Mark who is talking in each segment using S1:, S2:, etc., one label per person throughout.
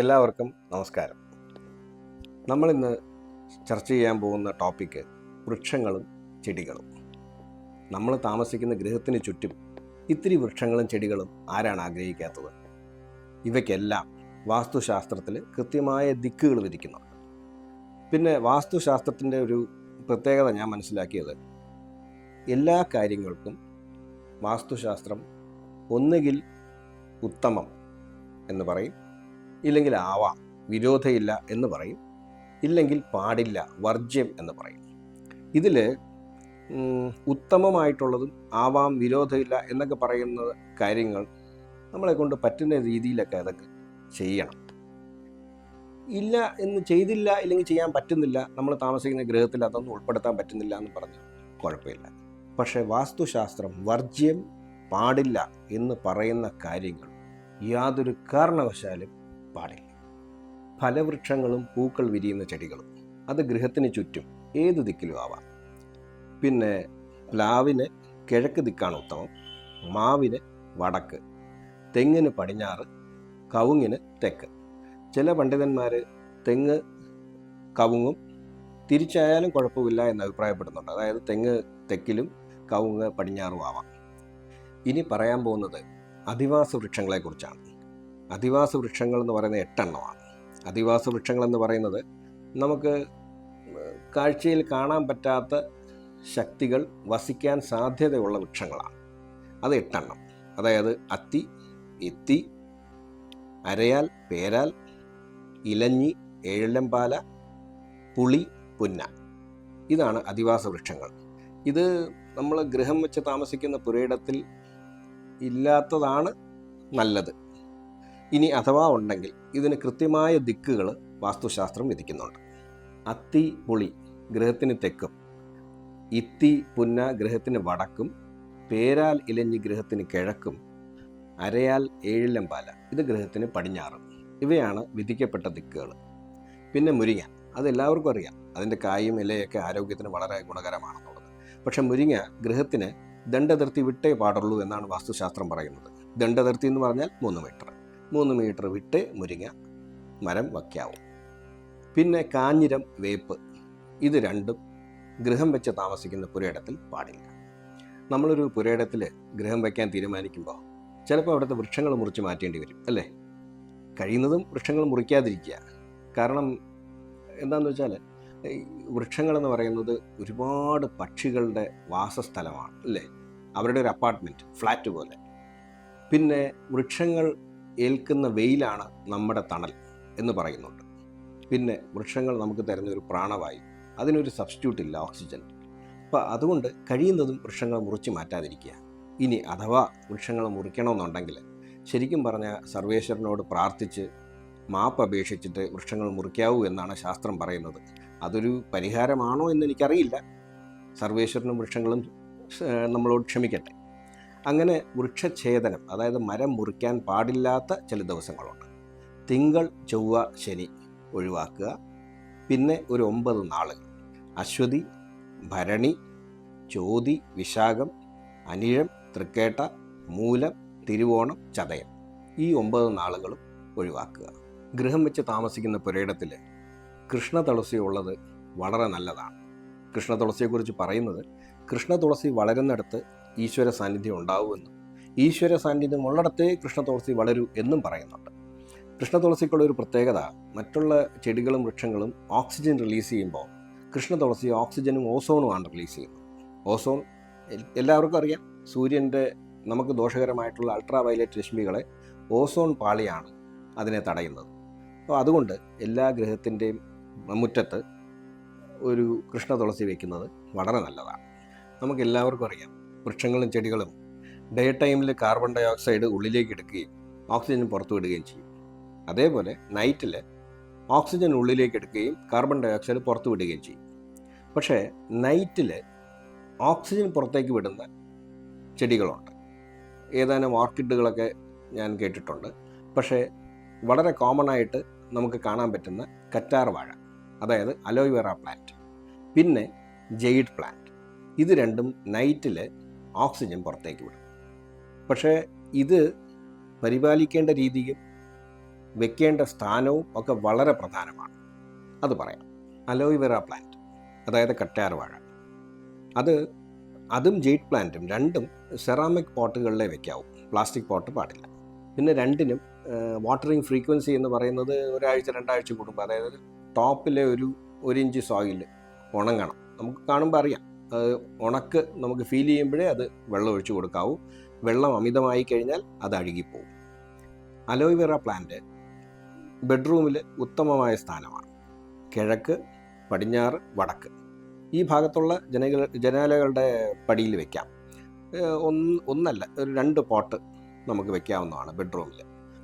S1: എല്ലാവർക്കും നമസ്കാരം. നമ്മളിന്ന് ചർച്ച ചെയ്യാൻ പോകുന്ന ടോപ്പിക്ക് വൃക്ഷങ്ങളും ചെടികളും. നമ്മൾ താമസിക്കുന്ന ഗൃഹത്തിന് ചുറ്റും ഇത്തിരി വൃക്ഷങ്ങളും ചെടികളും ആരാണ് ആഗ്രഹിക്കാത്തത്? ഇവയ്ക്കെല്ലാം വാസ്തുശാസ്ത്രത്തിൽ കൃത്യമായ ദിക്കുകൾ വിധിക്കുന്നുണ്ട് പിന്നെ വാസ്തുശാസ്ത്രത്തിന്റെ ഒരു പ്രത്യേകത ഞാൻ മനസ്സിലാക്കിയത് എല്ലാ കാര്യങ്ങൾക്കും വാസ്തുശാസ്ത്രം ഒന്നുകിൽ ഉത്തമം എന്ന് പറയും ഇല്ലെങ്കിൽ ആവാം വിരോധമില്ല എന്ന് പറയും. ഇല്ലെങ്കിൽ പാടില്ല വർജ്യം എന്ന് പറയും. ഇതിൽ ഉത്തമമായിട്ടുള്ളതും ആവാം വിരോധമില്ല എന്നൊക്കെ പറയുന്ന കാര്യങ്ങൾ നമ്മളെ കൊണ്ട് പറ്റുന്ന രീതിയിലൊക്കെ അതൊക്കെ ചെയ്യണം. ഇല്ല എന്ന് ചെയ്തില്ല ഇല്ലെങ്കിൽ ചെയ്യാൻ പറ്റുന്നില്ല നമ്മൾ താമസിക്കുന്ന ഗ്രഹത്തിൽ അതൊന്നും ഉൾപ്പെടുത്താൻ പറ്റുന്നില്ല എന്ന് പറഞ്ഞ് കുഴപ്പമില്ല. പക്ഷേ വാസ്തുശാസ്ത്രം വർജ്യം പാടില്ല എന്ന് പറയുന്ന കാര്യങ്ങൾ യാതൊരു കാരണവശാലും പാടില്ല ഫലവൃക്ഷങ്ങളും പൂക്കൾ വിരിയുന്ന ചെടികളും അത് ഗൃഹത്തിന് ചുറ്റും ഏത് ദിക്കിലും ആവാം. പിന്നെ പ്ലാവിന് കിഴക്ക് ദിക്കാണ് ഉത്തമം മാവിന് വടക്ക് തെങ്ങിന് പടിഞ്ഞാറ് കവുങ്ങിന് തെക്ക്. ചില പണ്ഡിതന്മാർ തെങ്ങ് കവുങ്ങും തിരിച്ചായാലും കുഴപ്പമില്ല എന്ന് അഭിപ്രായപ്പെടുന്നുണ്ട്. അതായത് തെങ്ങ് തെക്കിലും കവുങ്ങ് പടിഞ്ഞാറും ആവാം. ഇനി പറയാൻ പോകുന്നത് അധിവാസ വൃക്ഷങ്ങളെക്കുറിച്ചാണ്. അധിവാസ വൃക്ഷങ്ങൾ എന്ന് പറയുന്നത് എട്ടെണ്ണമാണ്. അധിവാസ വൃക്ഷങ്ങൾ എന്ന് പറയുന്നത് നമുക്ക് കാഴ്ചയിൽ കാണാൻ പറ്റാത്ത ശക്തികൾ വസിക്കാൻ സാധ്യതയുള്ള വൃക്ഷങ്ങളാണ്. അത് എട്ടെണ്ണം. അതായത് അത്തി എത്തി അരയാൽ പേരാൽ ഇലഞ്ഞി ഏഴലമ്പാല പുളി പുന്ന. ഇതാണ് അധിവാസ വൃക്ഷങ്ങൾ. ഇത് നമ്മൾ ഗൃഹം വെച്ച് താമസിക്കുന്ന പുരയിടത്തിൽ ഇല്ലാത്തതാണ് നല്ലത്. ഇനി അഥവാ ഉണ്ടെങ്കിൽ ഇതിന് കൃത്യമായ ദിക്കുകൾ വാസ്തുശാസ്ത്രം വിധിക്കുന്നുണ്ട്. അത്തി പുളി ഗ്രഹത്തിന് തെക്കും ഇത്തി പുന്ന ഗ്രഹത്തിന് വടക്കും പേരാൽ ഇലഞ്ഞി ഗ്രഹത്തിന് കിഴക്കും അരയാൽ ഏഴിലമ്പാല ഇത് ഗ്രഹത്തിന് പടിഞ്ഞാറും. ഇവയാണ് വിധിക്കപ്പെട്ട ദിക്കുകൾ പിന്നെ മുരിങ്ങ അതെല്ലാവർക്കും അറിയാം. അതിന്റെ കായും ഇലയൊക്കെ ആരോഗ്യത്തിന് വളരെ ഗുണകരമാണെന്നുള്ളത്. പക്ഷെ മുരിങ്ങ ഗ്രഹത്തിന് ദണ്ഡതിർത്തി വിട്ടേ പാടുള്ളൂ എന്നാണ് വാസ്തുശാസ്ത്രം പറയുന്നത്. ദണ്ഡതിർത്തി എന്ന് പറഞ്ഞാൽ മൂന്ന് മീറ്റർ മൂന്ന് മീറ്റർ വിട്ട് മുരിങ്ങ മരം വയ്ക്കാവും. പിന്നെ കാഞ്ഞിരം വേപ്പ്. ഇത് രണ്ടും ഗൃഹം വെച്ച് താമസിക്കുന്ന പുരയിടത്തിൽ പാടില്ല. നമ്മളൊരു പുരയിടത്തിൽ ഗൃഹം വയ്ക്കാൻ തീരുമാനിക്കുമ്പോൾ ചിലപ്പോൾ അവിടുത്തെ വൃക്ഷങ്ങൾ മുറിച്ച് മാറ്റേണ്ടി വരും അല്ലേ? കഴിയുന്നതും വൃക്ഷങ്ങൾ മുറിക്കാതിരിക്കുക. കാരണം എന്താണെന്ന് വെച്ചാൽ വൃക്ഷങ്ങളെന്ന് പറയുന്നത് ഒരുപാട് പക്ഷികളുടെ വാസസ്ഥലമാണ് അല്ലേ? അവരുടെ ഒരു അപ്പാർട്ട്മെന്റ് ഫ്ലാറ്റ് പോലെ. പിന്നെ വൃക്ഷങ്ങൾ ഏൽക്കുന്ന വെയിലാണ് നമ്മുടെ തണൽ എന്ന് പറയുന്നുണ്ട്. പിന്നെ വൃക്ഷങ്ങൾ നമുക്ക് തരുന്ന ഒരു പ്രാണവായു അതിനൊരു സബ്സ്റ്റിറ്റ്യൂട്ട് ഇല്ല ഓക്സിജൻ അപ്പോൾ അതുകൊണ്ട് കഴിയുന്നതും വൃക്ഷങ്ങൾ മുറിച്ച് മാറ്റാതിരിക്കുക. ഇനി അഥവാ വൃക്ഷങ്ങൾ മുറിക്കണമെന്നുണ്ടെങ്കിൽ ശരിക്കും പറഞ്ഞ സർവേശ്വരനോട് പ്രാർത്ഥിച്ച് മാപ്പ് അപേക്ഷിച്ചിട്ട് വൃക്ഷങ്ങൾ മുറിക്കാവൂ എന്നാണ് ശാസ്ത്രം പറയുന്നത്. അതൊരു പരിഹാരമാണോ എന്ന് എനിക്കറിയില്ല. സർവേശ്വരനും വൃക്ഷങ്ങളും നമ്മളോട് ക്ഷമിക്കട്ടെ. അങ്ങനെ വൃക്ഷഛേദനം അതായത് മരം മുറിക്കാൻ പാടില്ലാത്ത ചില ദിവസങ്ങളുണ്ട്. തിങ്കൾ ചൊവ്വ ശനി ഒഴിവാക്കുക. പിന്നെ ഒരു ഒമ്പത് നാളുകൾ അശ്വതി ഭരണി ചോതി വിശാഖം അനിഴം തൃക്കേട്ട മൂലം തിരുവോണം ചതയം. ഈ ഒമ്പത് നാളുകളും ഒഴിവാക്കുക. ഗൃഹം വെച്ച് താമസിക്കുന്ന പുരയിടത്തിൽ കൃഷ്ണ തുളസി ഉള്ളത് വളരെ നല്ലതാണ്. കൃഷ്ണ തുളസിയെക്കുറിച്ച് പറയുന്നത് കൃഷ്ണ തുളസി വളരുന്നിടത്ത് ഈശ്വര സാന്നിധ്യം ഉണ്ടാവുമെന്നും ഈശ്വര സാന്നിധ്യം ഉള്ളിടത്തേ കൃഷ്ണ തുളസി വളരൂ എന്നും പറയുന്നുണ്ട്. കൃഷ്ണ തുളസിക്കുള്ള ഒരു പ്രത്യേകത മറ്റുള്ള ചെടികളും വൃക്ഷങ്ങളും ഓക്സിജൻ റിലീസ് ചെയ്യുമ്പോൾ കൃഷ്ണ തുളസി ഓക്സിജനും ഓസോണുമാണ് റിലീസ് ചെയ്യുന്നത്. ഓസോൺ എല്ലാവർക്കും അറിയാം. സൂര്യന്റെ നമുക്ക് ദോഷകരമായിട്ടുള്ള അൾട്രാ വയലറ്റ് രശ്മികളെ ഓസോൺ പാളിയാണ് അതിനെ തടയുന്നത്. അപ്പോൾ അതുകൊണ്ട് എല്ലാ ഗ്രഹത്തിന്റെയും മുറ്റത്ത് ഒരു കൃഷ്ണ തുളസി വയ്ക്കുന്നത് വളരെ നല്ലതാണ്. നമുക്കെല്ലാവർക്കും അറിയാം. വൃക്ഷങ്ങളും ചെടികളും ഡേ ടൈമിൽ കാർബൺ ഡൈ ഓക്സൈഡ് ഉള്ളിലേക്ക് എടുക്കുകയും ഓക്സിജൻ പുറത്തു വിടുകയും ചെയ്യും. അതേപോലെ നൈറ്റിൽ ഓക്സിജൻ ഉള്ളിലേക്ക് എടുക്കുകയും കാർബൺ ഡൈ ഓക്സൈഡ് പുറത്തു വിടുകയും ചെയ്യും. പക്ഷേ നൈറ്റിൽ ഓക്സിജൻ പുറത്തേക്ക് വിടുന്ന ചെടികളുണ്ട്. ഏതാനും ഓർക്കിഡുകളൊക്കെ ഞാൻ കേട്ടിട്ടുണ്ട്. പക്ഷേ വളരെ കോമൺ ആയിട്ട് നമുക്ക് കാണാൻ പറ്റുന്ന കറ്റാർ വാഴ അതായത് അലോവേറ പ്ലാന്റ് പിന്നെ ജെയ്ഡ് പ്ലാന്റ് ഇത് രണ്ടും നൈറ്റിൽ ഓക്സിജൻ പുറത്തേക്ക് വിടും. പക്ഷേ ഇത് പരിപാലിക്കേണ്ട രീതിയും വെക്കേണ്ട സ്ഥാനവും ഒക്കെ വളരെ പ്രധാനമാണ്. അത് പറയാം. അലോയിവെറ പ്ലാന്റ് അതായത് കട്ടയാർ വാഴ. അത് അതും ജെയ്റ്റ് പ്ലാന്റും രണ്ടും സെറാമിക് പോട്ടുകളിലേ വെക്കാവും. പ്ലാസ്റ്റിക് പോട്ട് പാടില്ല. പിന്നെ രണ്ടിനും വാട്ടറിങ് ഫ്രീക്വൻസി എന്ന് പറയുന്നത് ഒരാഴ്ച രണ്ടാഴ്ച കൂടുമ്പോൾ അതായത് ടോപ്പിലെ ഒരു ഒരു ഇഞ്ച് സോയിൽ ഉണങ്ങണം. നമുക്ക് കാണുമ്പോൾ അറിയാം. അത് ഉണക്ക് നമുക്ക് ഫീൽ ചെയ്യുമ്പോഴേ അത് വെള്ളം ഒഴിച്ചു കൊടുക്കാവൂ. വെള്ളം അമിതമായി കഴിഞ്ഞാൽ അത് അഴുകിപ്പോവും. അലോവേറ പ്ലാന്റ് ബെഡ്റൂമിൽ ഉത്തമമായ സ്ഥാനമാണ്. കിഴക്ക് പടിഞ്ഞാറ് വടക്ക്. ഈ ഭാഗത്തുള്ള ജനകൾ ജനാലകളുടെ പടിയിൽ വെക്കാം. ഒന്ന് ഒന്നല്ല ഒരു രണ്ട് പോട്ട് നമുക്ക് വെക്കാവുന്നതാണ് ബെഡ്റൂമിൽ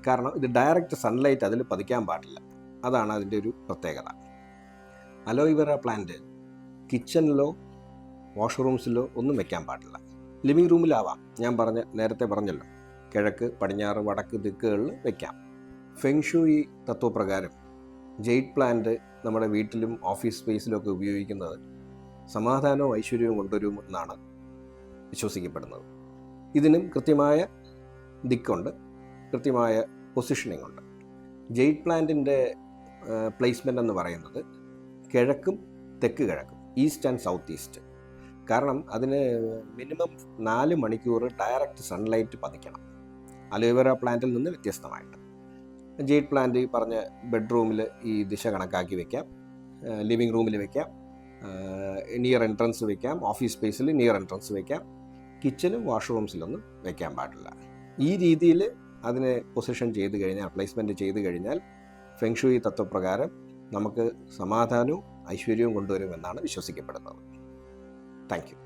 S1: കാരണം ഇത് ഡയറക്റ്റ് സൺലൈറ്റ് അതിൽ പതിക്കാൻ പാടില്ല. അതാണ് അതിന്റെ ഒരു പ്രത്യേകത. അലോയിവെറ പ്ലാന്റ് കിച്ചണിലോ വാഷ്റൂംസിലോ ഒന്നും വെക്കാൻ പാടില്ല. ലിവിങ് റൂമിലാവാം. ഞാൻ പറഞ്ഞ നേരത്തെ പറഞ്ഞല്ലോ. കിഴക്ക് പടിഞ്ഞാറ് വടക്ക് ദിക്കുകളിൽ വെക്കാം. ഫെങ്ഷൂയി തത്വപ്രകാരം ജെയ്റ്റ് പ്ലാന്റ് നമ്മുടെ വീട്ടിലും ഓഫീസ് സ്പേസിലൊക്കെ ഉപയോഗിക്കുന്നത് സമാധാനവും ഐശ്വര്യവും കൊണ്ടുവരും എന്നാണ് വിശ്വസിക്കപ്പെടുന്നത്. ഇതിനും കൃത്യമായ ദിക്കുണ്ട്. കൃത്യമായ പൊസിഷനിങ് ഉണ്ട്. ജെയ്റ്റ് പ്ലാന്റിന്റെ പ്ലേസ്മെന്റ് എന്ന് പറയുന്നത് കിഴക്കും തെക്ക് കിഴക്കും ഈസ്റ്റ് ആൻഡ് സൗത്ത് ഈസ്റ്റ് കാരണം അതിന് മിനിമം നാല് മണിക്കൂർ ഡയറക്റ്റ് സൺലൈറ്റ് പതിക്കണം. അലോവേറ പ്ലാന്റിൽ നിന്ന് വ്യത്യസ്തമായിട്ട്. ജെയ്റ്റ് പ്ലാന്റ് ഈ പറഞ്ഞ ബെഡ്റൂമിൽ ഈ ദിശ കണക്കാക്കി വെക്കാം. ലിവിങ് റൂമിൽ വെക്കാം. നിയർ എൻട്രൻസ് വെക്കാം. ഓഫീസ് സ്പേസിൽ നിയർ എൻട്രൻസ് വെക്കാം. കിച്ചനും വാഷ്റൂംസിലൊന്നും വെക്കാൻ പാടില്ല. ഈ രീതിയിൽ അതിനെ പൊസിഷൻ ചെയ്ത് കഴിഞ്ഞാൽ പ്ലേസ്മെന്റ് ചെയ്ത് കഴിഞ്ഞാൽ ഫെങ്ഷുയി തത്വപ്രകാരം നമുക്ക് സമാധാനവും ഐശ്വര്യവും കൊണ്ടുവരുമെന്നാണ് വിശ്വസിക്കപ്പെടുന്നത്. Thank you